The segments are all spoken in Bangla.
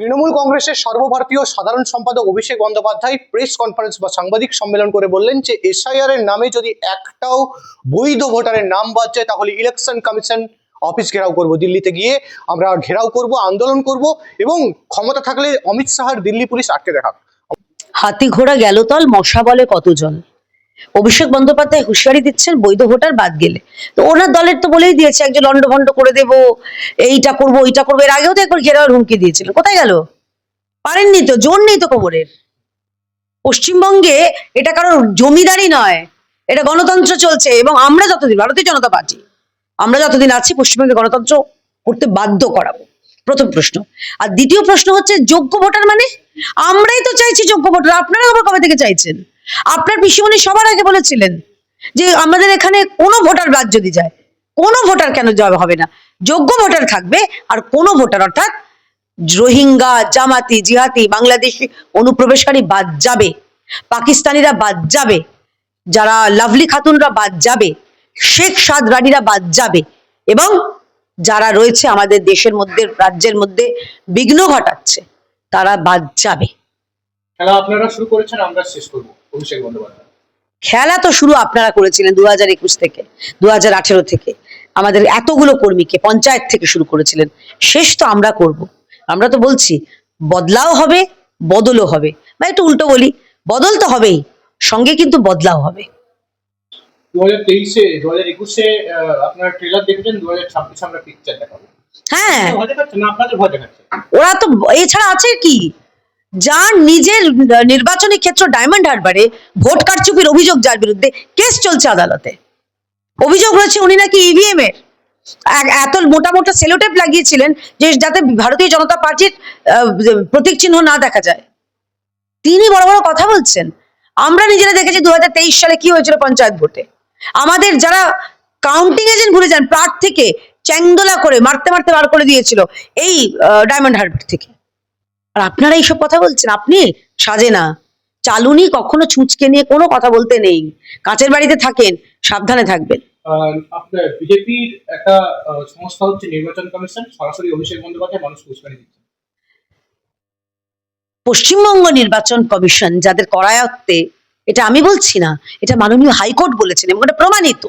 তৃণমূল কংগ্রেসের সর্বভারতীয় সাধারণ সম্পাদক অভিষেক বন্দ্যোপাধ্যায় প্রেস কনফারেন্স বা সাংবাদিক সম্মেলন করে বললেন যে এসআইআর এর নামে যদি একটাও বৈধ ভোটারের নাম বাদ যায়, তাহলে ইলেকশন কমিশন অফিস ঘেরাও করব। দিল্লিতে গিয়ে আমরা ঘেরাও করব, আন্দোলন করব এবং ক্ষমতা থাকলে অমিত শাহর দিল্লি পুলিশ আটকে দেখা হাতি ঘোড়া গেল তল, মশা বলে কতজন? অভিষেক বন্দ্যোপাধ্যায় হুঁশিয়ারি দিচ্ছেন, বৈধ ভোটার বাদ গেলে। তো ওনার দলের তো বলেই দিয়েছে, একজন লন্ডভন্ড করে দেব, এইটা করব, ওইটা করব। এর আগেও তো একবার ঘেরাওয়ার হুমকি দিয়েছিলেন কোথায় গেল? পারেননি তো, জোর নেই তো খবরের। পশ্চিমবঙ্গে এটা কারোর জমিদারি নয়, এটা গণতন্ত্র চলছে, এবং আমরা যতদিন, ভারতীয় জনতা পার্টি, আমরা যতদিন আছি, পশ্চিমবঙ্গে গণতন্ত্র করতে বাধ্য করাবো। প্রথম প্রশ্ন। আর দ্বিতীয় প্রশ্ন হচ্ছে, যোগ্য ভোটার মানে? আমরাই তো চাইছি যোগ্য ভোটার, আপনারা আবার কবে থেকে চাইছেন? আপনার পিসিমণি সবার আগে বলেছিলেন যে আমাদের এখানে কোনো ভোটার বাদ যদি যায়, কোনো ভোটার কেন যাওয়া হবে না? যোগ্য ভোটার থাকবে আর কোনো ভোটার অর্থাৎ রোহিঙ্গা, জামাতি জিহাতি বাংলাদেশি অনুপ্রবেশকারী বাদ যাবে, পাকিস্তানিরা বাদ যাবে, যারা লাভলি খাতুনরা বাদ যাবে, শেখ সাদ রানীরা বাদ যাবে এবং যারা রয়েছে আমাদের দেশের মধ্যে, রাজ্যের মধ্যে বিঘ্ন ঘটাচ্ছে, তারা বাদ যাবে। আপনারা শুরু করেছেন, আমরা শেষ করব। অভিষেক বন্দ্যোপাধ্যায়। খেলা তো শুরু আপনারা করেছিলেন দু হাজার একুশ থেকে দু হাজার আঠেরো থেকে। আমাদের এতগুলো কর্মীকে পঞ্চায়েত থেকে শুরু করেছিলেন। শেষ তো আমরা করব। আমরা তো বলছি বদলাও হবে বদলও হবে। বা একটু উল্টো বলি বদল তো হবেই সঙ্গে কিন্তু বদলাও হবে। দু হাজার তেইশে দু হাজার একুশে আপনারা ট্রেলার দেখেছেন? দু হাজার ছাব্বিশে আমরা পিকচার দেখাবো। হ্যাঁ। ওরা তো এছাড়া আছে কি? যার নিজের নির্বাচনী ক্ষেত্র ডায়মন্ড হারবারে ভোট কারচুপির অভিযোগ যার বিরুদ্ধে কেস চলছে আদালতে। অভিযোগ রয়েছে উনি নাকি ইভিএম এর। এত মোটা মোটা সেলোটেপ লাগিয়েছিলেন যে যাতে ভারতীয় জনতা পার্টির প্রতীক চিহ্ন না দেখা যায়। তিনি বড় বড় কথা বলছেন। আমরা নিজেরা দেখেছি দু হাজার তেইশ সালে কি হয়েছিল পঞ্চায়েত ভোটে। আমাদের যারা কাউন্টিং এজেন্ট ভুলে যান, প্রার্থীকে চ্যাংদোলা করে মারতে মারতে বার করে দিয়েছিল এই ডায়মন্ড হারবার থেকে। আর আপনারা এইসব কথা বলছেন আপনি সাজে না। চালুনি কখনো ছুঁচকে নিয়ে কোনো কথা বলতে নেই। কাঁচের বাড়িতে থাকেন সাবধানে থাকবেন। আপনার বিজেপির একটা সংস্থা হচ্ছে নির্বাচন কমিশন সরাসরি অভিষেক বন্দ্যোপাধ্যায় মানুষ উস্কানি দিচ্ছে। পশ্চিমবঙ্গ নির্বাচন কমিশন যাদের করায়ত্তে এটা আমি বলছি না এটা মাননীয় হাইকোর্ট বলেছেন এবং এটা প্রমাণিত।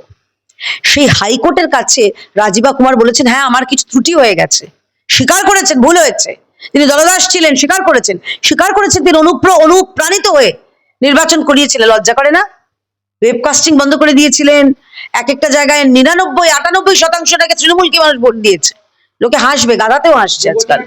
সেই হাইকোর্টের কাছে রাজীবা কুমার বলেছেন হ্যাঁ আমার কিছু ত্রুটি হয়ে গেছে। স্বীকার করেছেন ভুল হয়েছে। তিনি দলদাস ছিলেন, স্বীকার করেছেন। স্বীকার করেছেন তিনি অনুপ্র, অনুপ্রাণিত হয়ে নির্বাচন করিয়েছিলেন। লজ্জা করে না? ওয়েবকাস্টিং বন্ধ করে দিয়েছিলেন। এক একটা জায়গায় নিরানব্বই, আটানব্বই শতাংশটাকে তৃণমূলকে মানুষ ভোট দিয়েছে। লোকে হাসবে, গাধাতেও হাসছে আজকাল।